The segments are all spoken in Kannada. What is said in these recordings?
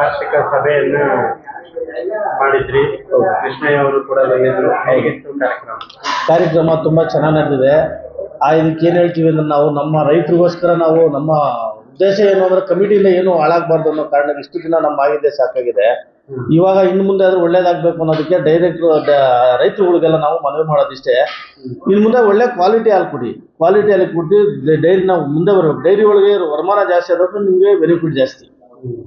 ವಾರ್ಷಿಕ ಸಭೆಯನ್ನ ಮಾಡಿದ್ರಿ. ಕೃಷ್ಣಯ್ಯ ಅವರು ಕೂಡ ಬಂದಿದ್ರು ಹೇಗಿತ್ತು ಕಾರ್ಯಕ್ರಮ? ಕಾರ್ಯಕ್ರಮ ತುಂಬಾ ಚೆನ್ನಾಗಿ ನಡೆದಿದೆ. ಆ ಇದಕ್ಕೆ ಏನು ಹೇಳ್ತೀವಿ ಅಂದ್ರೆ ನಾವು ನಮ್ಮ ರೈತರಿಗೋಸ್ಕರ ನಾವು ನಮ್ಮ ಉದ್ದೇಶ ಏನು ಅಂದ್ರೆ ಕಮಿಟಿಯಿಂದ ಏನು ಹಾಳಾಗಬಾರ್ದು ಅನ್ನೋ ಕಾರಣಕ್ಕೆ ಇಷ್ಟು ದಿನ ನಮ್ಮ ಆಗಿದ್ದೆ ಸಾಕಾಗಿದೆ. ಇವಾಗ ಇನ್ನು ಮುಂದೆ ಆದ್ರೂ ಒಳ್ಳೇದಾಗ್ಬೇಕು ಅನ್ನೋದಕ್ಕೆ ಡೈರೆಕ್ಟ್ ರೈತರುಗಳಿಗೆಲ್ಲ ನಾವು ಮನವಿ ಮಾಡೋದಿಷ್ಟೇ. ಇನ್ನು ಮುಂದೆ ಒಳ್ಳೆ ಕ್ವಾಲಿಟಿ ಹಾಲು ಕೊಡಿ. ಕ್ವಾಲಿಟಿ ಹಾಲು ಕೊಟ್ಟು ಡೈರಿ ನಾವು ಮುಂದೆ ಬರಬೇಕು ಡೈರಿ ಒಳಗೆ ವರಮಾನ ಜಾಸ್ತಿ ಆದ್ರೆ ನಿಮಗೆ ಬೆನಿಫಿಟ್ ಜಾಸ್ತಿ.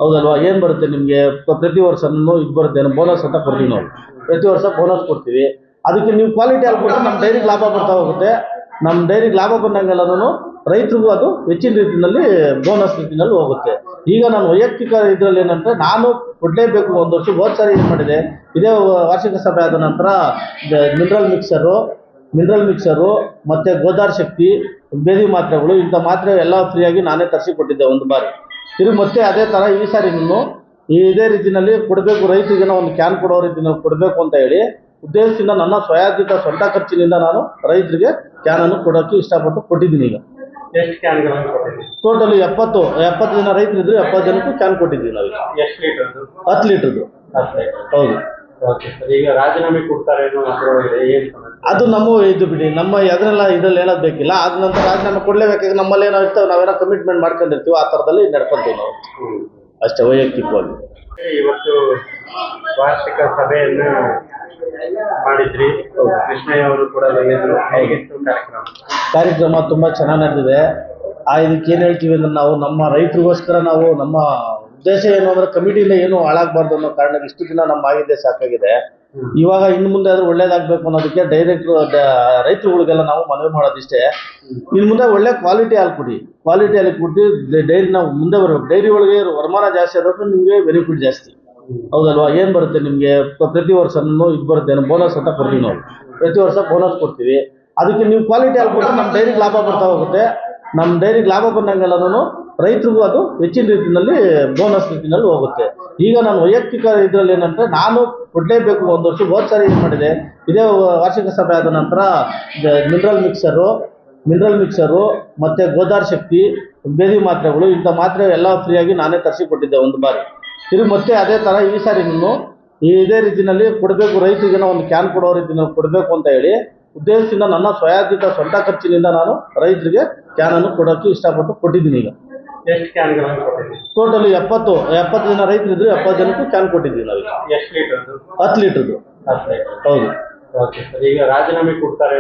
ಹೌದಲ್ವಾ? ಏನು ಬರುತ್ತೆ ನಿಮಗೆ? ಪ್ರತಿ ವರ್ಷನೂ ಇದು ಬರುತ್ತೆ ಬೋನಸ್ ಅಂತ ಕೊಡ್ತೀವಿ ನಾವು. ಪ್ರತಿ ವರ್ಷ ಬೋನಸ್ ಕೊಡ್ತೀವಿ. ಅದಕ್ಕೆ ನೀವು ಕ್ವಾಲಿಟಿ ಕೊಟ್ಟರೆ ನಮ್ಮ ಡೈರಿಗೆ ಲಾಭ ಬರ್ತಾ ಹೋಗುತ್ತೆ. ನಮ್ಮ ಡೈರಿಗೆ ಲಾಭ ಬಂದಂಗೆಲ್ಲನೂ ರೈತರಿಗೂ ಅದು ಹೆಚ್ಚಿನ ರೀತಿಯಲ್ಲಿ ಬೋನಸ್ ರೀತಿಯಲ್ಲಿ ಹೋಗುತ್ತೆ. ಈಗ ನಾನು ವೈಯಕ್ತಿಕ ಇದರಲ್ಲಿ ಏನಂದ್ರೆ ನಾನು ಕೊಡಲೇಬೇಕು ಒಂದು ವರ್ಷ, ಹೋದ ಸಾರಿ ಏನು ಮಾಡಿದೆ? ಇದೇ ವಾರ್ಷಿಕ ಸಭೆ ಆದ ನಂತರ ಮಿನರಲ್ ಮಿಕ್ಸರು ಮಿನರಲ್ ಮಿಕ್ಸರು ಮತ್ತು ಗೋದಾರ್ ಶಕ್ತಿ, ಬೇದಿ ಮಾತ್ರೆಗಳು, ಇಂಥ ಮಾತ್ರೆ ಎಲ್ಲ ಫ್ರೀಯಾಗಿ ನಾನೇ ತರಿಸಿ ಕೊಟ್ಟಿದ್ದೆ ಒಂದು ಬಾರಿ. ತಿರುಗಿ ಮತ್ತೆ ಅದೇ ಥರ ಈ ಸಾರಿ ನೀನು ಇದೇ ರೀತಿಯಲ್ಲಿ ಕೊಡಬೇಕು ರೈತರಿಗೆ ಒಂದು ಕ್ಯಾನ್ ಕೊಡೋ ರೀತಿಯಲ್ಲಿ ಕೊಡಬೇಕು ಅಂತ ಹೇಳಿ ಉದ್ದೇಶದಿಂದ ನನ್ನ ಸ್ವಯಾರ್ಜಿತ ಸ್ವಂತ ಖರ್ಚಿನಿಂದ ನಾನು ರೈತರಿಗೆ ಕ್ಯಾನನ್ನು ಕೊಡೋಕ್ಕೆ ಇಷ್ಟಪಟ್ಟು ಕೊಟ್ಟಿದ್ದೀನಿ ಈಗ. ಎಷ್ಟು ಕ್ಯಾನ್ಗಳನ್ನು ಟೋಟಲಿ ಎಪ್ಪತ್ತು ಎಪ್ಪತ್ತು ಜನ ರೈತರಿದ್ರು ಎಪ್ಪತ್ತು ಜನಕ್ಕೂ ಕ್ಯಾನ್ ಕೊಟ್ಟಿದ್ದೀವಿ ನಾವು ಎಷ್ಟು ಲೀಟರ್ದು ಹತ್ತು ಲೀಟ್ರದ್ದು. ಹೌದು. ಈಗ ರಾಜೀನಾಮೆ ಕೊಡ್ತಾರೆ ಅದು ನಮ್ಮ ಇದು ಬಿಡಿ ನಮ್ಮ ಎದ್ರೆಲ್ಲ ಇದ್ರಲ್ಲಿ ಹೇಳೋದು ಬೇಕಿಲ್ಲ. ಆದ ನಂತರ ರಾಜೀನಾಮೆ ಕೊಡ್ಲೇಬೇಕಾಗಿ ನಮ್ಮಲ್ಲಿ ಏನೋ ಇರ್ತವೆ ನಾವೇನೋ ಕಮಿಟ್ಮೆಂಟ್ ಮಾಡ್ಕೊಂಡಿರ್ತೀವಿ ಆ ಥರದಲ್ಲಿ ನಡ್ಕೊಂತೀವಿ ನಾವು. ಅಷ್ಟೇ ವೈಯಕ್ತಿಕವಾಗಿ. ಇವತ್ತು ವಾರ್ಷಿಕ ಸಭೆಯನ್ನು ಮಾಡಿದ್ರಿ. ಕೃಷ್ಣಯ್ಯ ಅವರು ಕೂಡ ಬಂದಿದ್ರು ಹೇಗಿತ್ತು ಕಾರ್ಯಕ್ರಮ? ಕಾರ್ಯಕ್ರಮ ತುಂಬ ಚೆನ್ನಾಗಿ ನಡೆದಿದೆ. ಆ ಇದಕ್ಕೆ ಏನು ಹೇಳ್ತೀವಿ ಅಂದ್ರೆ ನಾವು ನಮ್ಮ ರೈತರಿಗೋಸ್ಕರ ನಾವು ನಮ್ಮ ಉದ್ದೇಶ ಏನು ಅಂದ್ರೆ ಕಮಿಟಿಯಿಂದ ಏನು ಹಾಳಾಗಬಾರ್ದು ಅನ್ನೋ ಕಾರಣಕ್ಕೆ ಇಷ್ಟು ದಿನ ನಮ್ಮ ಆಗಿದ್ದೆ ಸಾಕಾಗಿದೆ. ಇವಾಗ ಇನ್ನು ಮುಂದೆ ಆದ್ರೂ ಒಳ್ಳೇದಾಗಬೇಕು ಅನ್ನೋದಕ್ಕೆ ಡೈರೆಕ್ಟ್ ರೈತರುಗಳಿಗೆಲ್ಲ ನಾವು ಮನವಿ ಮಾಡೋದಿಷ್ಟೇ. ಇನ್ನು ಮುಂದೆ ಒಳ್ಳೆ ಕ್ವಾಲಿಟಿ ಹಾಲು ಕೊಡಿ. ಕ್ವಾಲಿಟಿ ಹಾಲು ಕೊಟ್ಟು ಡೈರಿ ನಾವು ಮುಂದೆ ಬರಬೇಕು. ಡೈರಿ ಒಳಗೆ ವರಮಾನ ಜಾಸ್ತಿ ಆದ್ರೆ ನಿಮಗೆ ಬೆನಿಫಿಟ್ ಜಾಸ್ತಿ. ಹೌದಲ್ವಾ? ಏನು ಬರುತ್ತೆ ನಿಮಗೆ? ಪ್ರತಿ ವರ್ಷನೂ ಇದು ಬರುತ್ತೆ. ಬೋನಸ್ ಅಂತ ಕೊಡ್ತೀವಿ ನಾವು. ಪ್ರತಿ ವರ್ಷ ಬೋನಸ್ ಕೊಡ್ತೀವಿ. ಅದಕ್ಕೆ ನೀವು ಕ್ವಾಲಿಟಿ ಹಾಲು ಕೊಟ್ಟರೆ ನಮ್ಮ ಡೈರಿಗೆ ಲಾಭ ಬರ್ತಾ ಹೋಗುತ್ತೆ. ನಮ್ಮ ಡೈರಿಗೆ ಲಾಭ ಬಂದಂಗೆಲ್ಲನೂ ರೈತರಿಗೂ ಅದು ಹೆಚ್ಚಿನ ರೀತಿಯಲ್ಲಿ ಬೋನಸ್ ರೀತಿಯಲ್ಲಿ ಹೋಗುತ್ತೆ. ಈಗ ನಾನು ವೈಯಕ್ತಿಕ ಇದರಲ್ಲಿ ಏನಂದರೆ ನಾನು ಕೊಡಲೇಬೇಕು ಒಂದು ವರ್ಷ ಹೋದ ಸಾರಿ ಏನು ಮಾಡಿದೆ, ಇದೇ ವಾರ್ಷಿಕ ಸಭೆ ಆದ ನಂತರ ಮಿನರಲ್ ಮಿಕ್ಸರು ಮಿನರಲ್ ಮಿಕ್ಸರು ಮತ್ತು ಗೋದಾರ್ ಶಕ್ತಿ, ಬೇದಿ ಮಾತ್ರೆಗಳು, ಇಂಥ ಮಾತ್ರೆ ಎಲ್ಲ ಫ್ರೀಯಾಗಿ ನಾನೇ ತರಿಸಿ ಕೊಟ್ಟಿದ್ದೆ ಒಂದು ಬಾರಿ. ಇದು ಮತ್ತೆ ಅದೇ ಥರ ಈ ಸಾರಿ ನೀನು ಇದೇ ರೀತಿಯಲ್ಲಿ ಕೊಡಬೇಕು ರೈತರಿಗೆ ಒಂದು ಕ್ಯಾನ್ ಕೊಡೋ ರೀತಿಯಲ್ಲಿ ಕೊಡಬೇಕು ಅಂತ ಹೇಳಿ ಉದ್ದೇಶದಿಂದ ನನ್ನ ಸ್ವಯಾರ್ಜಿತ ಸ್ವಂತ ಖರ್ಚಿನಿಂದ ನಾನು ರೈತರಿಗೆ ಕ್ಯಾನನ್ನು ಕೊಡೋಕ್ಕೆ ಇಷ್ಟಪಟ್ಟು ಕೊಟ್ಟಿದ್ದೀನಿ ಈಗ. ಎಷ್ಟು ಕ್ಯಾನ್ಗಳನ್ನು ಕೊಟ್ಟಿದ್ದೀನಿ ಟೋಟಲಿ ಎಪ್ಪತ್ತು ಎಪ್ಪತ್ತು ಜನ ರೈತರಿದ್ರು ಎಪ್ಪತ್ತು ಜನಕ್ಕೂ ಕ್ಯಾನ್ ಕೊಟ್ಟಿದ್ದೀವಿ ನಾವು ಎಷ್ಟು ಲೀಟರ್ದು ಹತ್ತು ಲೀಟ್ರದ್ದು. ಹತ್ತು ಲೀಟರ್. ಹೌದು. ಓಕೆ ಸರ್ ಈಗ ರಾಜೀನಾಮೆ ಕೊಡ್ತಾರೆ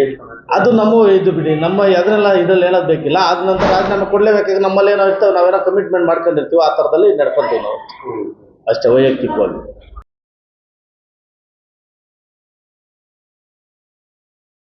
ಏನು ಅದು ನಮ್ಮ ಇದು ಬಿಡಿ ನಮ್ಮ ಅದನ್ನೆಲ್ಲ ಇದ್ರಲ್ಲಿ ಹೇಳೋದು ಬೇಕಿಲ್ಲ. ಆದ ನಂತರ ರಾಜೀನಾಮೆ ಕೊಡಲೇಬೇಕಾಗಿ ನಮ್ಮಲ್ಲಿ ಏನೋ ಇರ್ತವೆ ನಾವೇನೋ ಕಮಿಟ್ಮೆಂಟ್ ಮಾಡ್ಕೊಂಡಿರ್ತೀವಿ ಆ ಥರದಲ್ಲಿ ನಡ್ಕೊತೀವಿ ನಾವು. ಅಷ್ಟೇ ವೈಯಕ್ತಿಕವಾಗಿ.